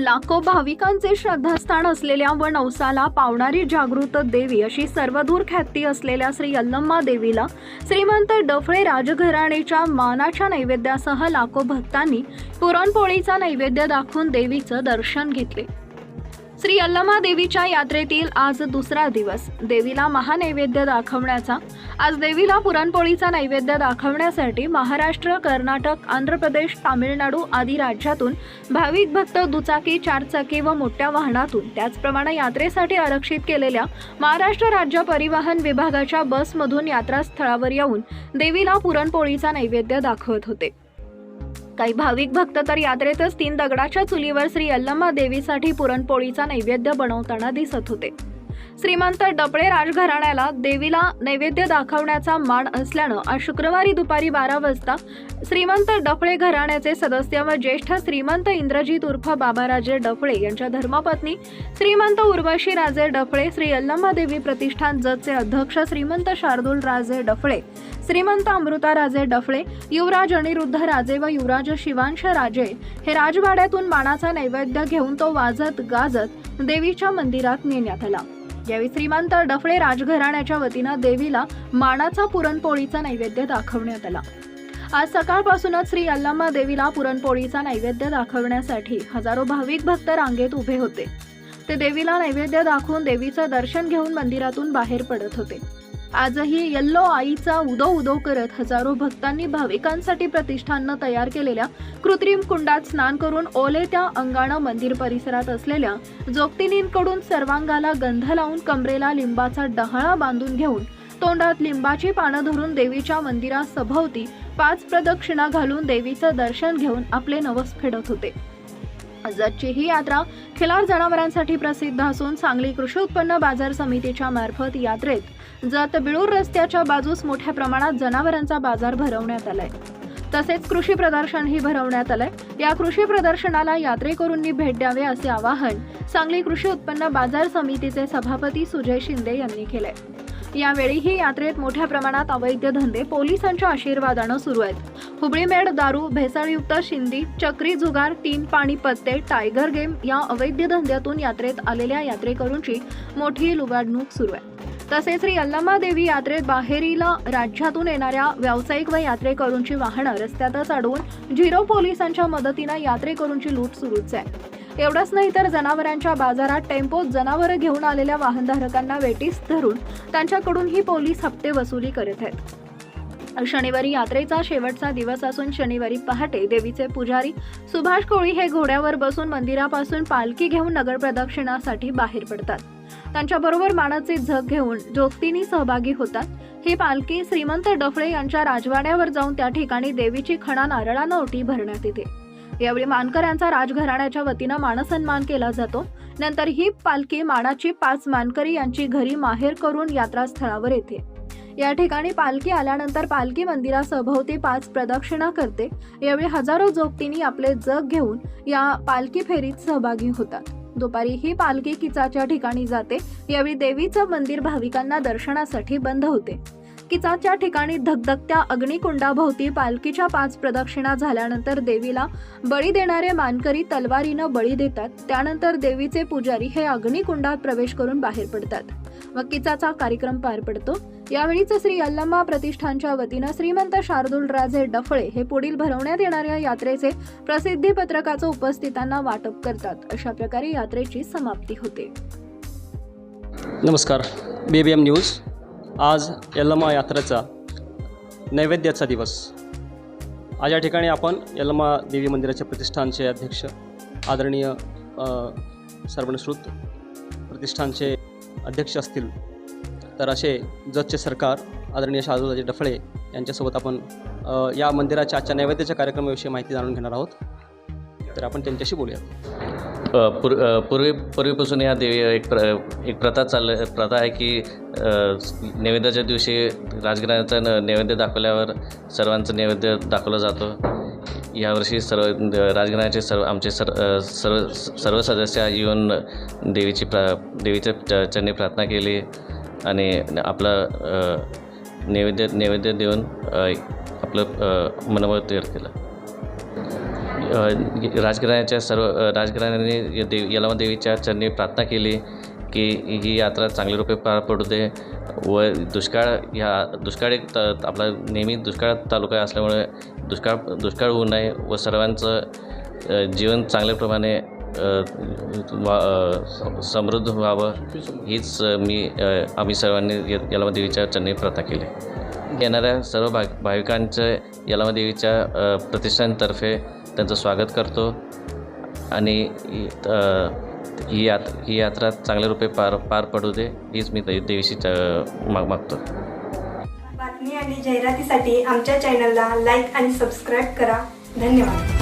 लाखो भाविकांचे श्रद्धास्थान असलेल्या व नवसाला पावणारी जागृत देवी अशी सर्वदूर ख्याती असलेल्या श्री यल्लम्मा देवीला श्रीमंत डफळे राजघराणेच्या मानाच्या नैवेद्यासह लाखो भक्तांनी पुरणपोळीचा नैवेद्य दाखवून देवीचं दर्शन घेतले. श्री अल्लमा देवीच्या यात्रेतील आज दुसरा दिवस. देवीला महानैवेद्य दाखवण्याचा. आज देवीला पुरणपोळीचा नैवेद्य दाखवण्यासाठी महाराष्ट्र कर्नाटक आंध्र प्रदेश तामिळनाडू आदी राज्यातून भाविक भक्त दुचाकी चारचाकी व मोठ्या वाहनातून त्याचप्रमाणे यात्रेसाठी आरक्षित केलेल्या महाराष्ट्र राज्य परिवहन विभागाच्या बसमधून यात्रास्थळावर येऊन देवीला पुरणपोळीचा नैवेद्य दाखवत होते. काही भाविक भक्त तर यात्रेतच तीन दगडाच्या चुलीवर श्री यल्लम्मा देवीसाठी पुरणपोळीचा नैवेद्य बनवताना दिसत होते. श्रीमंत डपळे राजघराण्याला देवीला नैवेद्य दाखवण्याचा मान असल्यानं आज शुक्रवारी दुपारी बारा वाजता श्रीमंत डफळे घराण्याचे सदस्य व ज्येष्ठ श्रीमंत इंद्रजीत उर्फ बाबाराजे डफळे यांच्या धर्मपत्नी श्रीमंत उर्वशी राजे डफळे श्री यल्लम्मा देवी प्रतिष्ठान जतचे अध्यक्ष श्रीमंत शार्दूल राजे डफळे श्रीमंत अमृता राजे डफळे युवराज अनिरुद्ध राजे व युवराज शिवांश राजे हे राजवाड्यातून मानाचा नैवेद्य घेऊन तो वाजत गाजत देवीच्या मंदिरात नेण्यात आला. यावेळी श्रीमंत डफळे राजघराण्याच्या वतीनं देवीला मानाचा पुरणपोळीचा नैवेद्य दाखवण्यात आला. आज सकाळपासूनच श्री अल्लामा देवीला पुरणपोळीचा नैवेद्य दाखवण्यासाठी हजारो भाविक भक्त रांगेत उभे होते. ते देवीला नैवेद्य दाखवून देवीचं दर्शन घेऊन मंदिरातून बाहेर पडत होते. आजही यल्लो आईचा उदो उदो करत हजारो भक्तांनी भाविकांसाठी प्रतिष्ठाननं तयार केलेल्या कृत्रिम कुंडात स्नान करून ओले त्या अंगानं मंदिर परिसरात असलेल्या जोगतिनींकडून सर्वांगाला गंध लावून कमरेला लिंबाचा डहाळा बांधून घेऊन तोंडात लिंबाची पानं धरून देवीच्या मंदिरात सभोवती पाच प्रदक्षिणा घालून देवीचं दर्शन घेऊन आपले नवस फेडत होते. जतची ही यात्रा खिलार जनावरांसाठी प्रसिद्ध असून सांगली कृषी उत्पन्न बाजार समितीच्या मार्फत यात्रेत जत बिळूर रस्त्याच्या बाजूस मोठ्या प्रमाणात जनावरांचा बाजार भरवण्यात आलाय. तसेच कृषी प्रदर्शनही भरवण्यात आलंय. या कृषी प्रदर्शनाला यात्रेकरूंनी भेट द्यावे असे आवाहन सांगली कृषी उत्पन्न बाजार समितीचे सभापती सुजय शिंदे यांनी केले यावेळी यावेळीही यात्रेत मोठ्या प्रमाणात अवैध धंदे पोलिसांच्या आशीर्वादानं सुरू आहेत. हुबळीमेड दारू भेसळयुक्त शिंदी चक्री जुगार तीन पाणी पत्ते टायगर गेम या अवैध धंद्यातून यात्रेत आलेल्या यात्रेकरूंची मोठी लुबाडणूक सुरू आहे. तसेच श्री यल्लम्मा देवी यात्रेत बाहेरीला राज्यातून येणाऱ्या व्यावसायिक व यात्रेकरूंची वाहनं रस्त्यातच अडवून झिरो पोलिसांच्या मदतीनं यात्रेकरूंची लूट सुरूच आहे. एवढंच नाही तर जनावरांच्या बाजारात टेम्पोत जनावरं घेऊन आलेल्या वाहनधारकांना वेटीस धरून त्यांच्याकडूनही पोलीस हप्ते वसुली करत आहेत. शनिवारी यात्रेचा शेवटचा दिवस असून शनिवारी पहाटे देवीचे पुजारी सुभाष कोळी हे घोड्यावर बसून मंदिरापासून पालखी घेऊन नगर प्रदक्षिणासाठी बाहेर पडतात. त्यांच्याबरोबर मानाचे झग घेऊन जोगतींनी सहभागी होतात. ही पालखी श्रीमंत डफळे यांच्या राजवाड्यावर जाऊन त्या ठिकाणी देवीची खणा नारळानं ओटी भरण्यात येते. यावेळी मानकऱ्यांचा राजघराण्याच्या वतीनं मानसन्मान केला जातो. नंतर ही पालखी मानाची पाच मानकरी यांची घरी माहेर करून यात्रास्थळावर येते. या ठिकाणी पालखी आल्यानंतर पालखी मंदिरासभोवती पाच प्रदक्षिणा करते. यावेळी हजारो जोगतींनी आपले जग घेऊन या पालखी फेरीत सहभागी होतात. दुपारी ही पालखी किचाच्या ठिकाणी जाते. यावेळी देवीचं मंदिर भाविकांना दर्शनासाठी बंद होते. किचाच्या ठिकाणी धगधगत्या अग्निकुंडाभोवती पालखीच्या पाच प्रदक्षिणा झाल्यानंतर देवीला बळी देणारे मानकरी तलवारीनं बळी देतात. त्यानंतर देवीचे पुजारी हे अग्निकुंडात प्रवेश करून बाहेर पडतात. मग किचाचा कार्यक्रम पार पडतो. यावेळीच श्री अल्लम्मा प्रतिष्ठानच्या वतीनं श्रीमंत शार्दूल राजे डफळे हे पुढील भरवण्यात येणाऱ्या यात्रेचे प्रसिद्धी पत्रकाचं उपस्थितांना वाटप करतात. अशा प्रकारे यात्रेची समाप्ती होते. नमस्कार. बी न्यूज आज यल्लमा यात्रेचा नैवेद्याचा दिवस. आज या ठिकाणी आपण यल्लमा देवी मंदिराच्या प्रतिष्ठानचे अध्यक्ष आदरणीय अ, प्रतिष्ठानचे अध्यक्ष असतील. तर असे जजचे सरकार आदरणीय शाहरुराजे डफळे यांच्यासोबत आपण या मंदिराच्या आजच्या नैवेद्याच्या कार्यक्रमाविषयी माहिती जाणून घेणार आहोत. तर आपण त्यांच्याशी बोलूया पूर पूर्वी पूर्वीपासून या देवी एक प्र एक प्रथा चाल प्रथा आहे की नैवेद्याच्या दिवशी राजगिराचा नैवेद्य दाखवल्यावर सर्वांचं नैवेद्य दाखवलं जातो. यावर्षी सर्व राजगिराचे सर्व आमचे सर सर्व सर्व सदस्य येऊन देवीची प्रा देवीच्या चरणी प्रार्थना केली आणि आपलं नैवेद्य नैवेद्य देऊन आपलं अ, मनोबत केलं. राजघराण्याच्या सर्व राजघराण्याने देव यलामा देवीच्या चरणी प्रार्थना केली की ही यात्रा चांगल्या रूपे पार पडू दे. व दुष्काळ ह्या दुष्काळ एक त आपला नेहमी दुष्काळ तालुका असल्यामुळे दुष्काळ दुष्काळ होऊ नये व सर्वांचं जीवन चांगल्याप्रमाणे वा समृद्ध व्हावं. हीच मी आम्ही सर्वांनी य यलामा देवीच्या चरणी प्रार्थना केली. येणाऱ्या सर्व भा भाविकांचं यलामा देवीच्या प्रतिष्ठानतर्फे त्यांचं स्वागत करतो. आणि ही यात ही यात्रा चांगल्या रूपे पार पार पडू दे हीच मी देवीशी च- माग मागतो. बातमी आणि जाहिरातीसाठी आमच्या चॅनलला लाईक आणि सबस्क्राईब करा. धन्यवाद.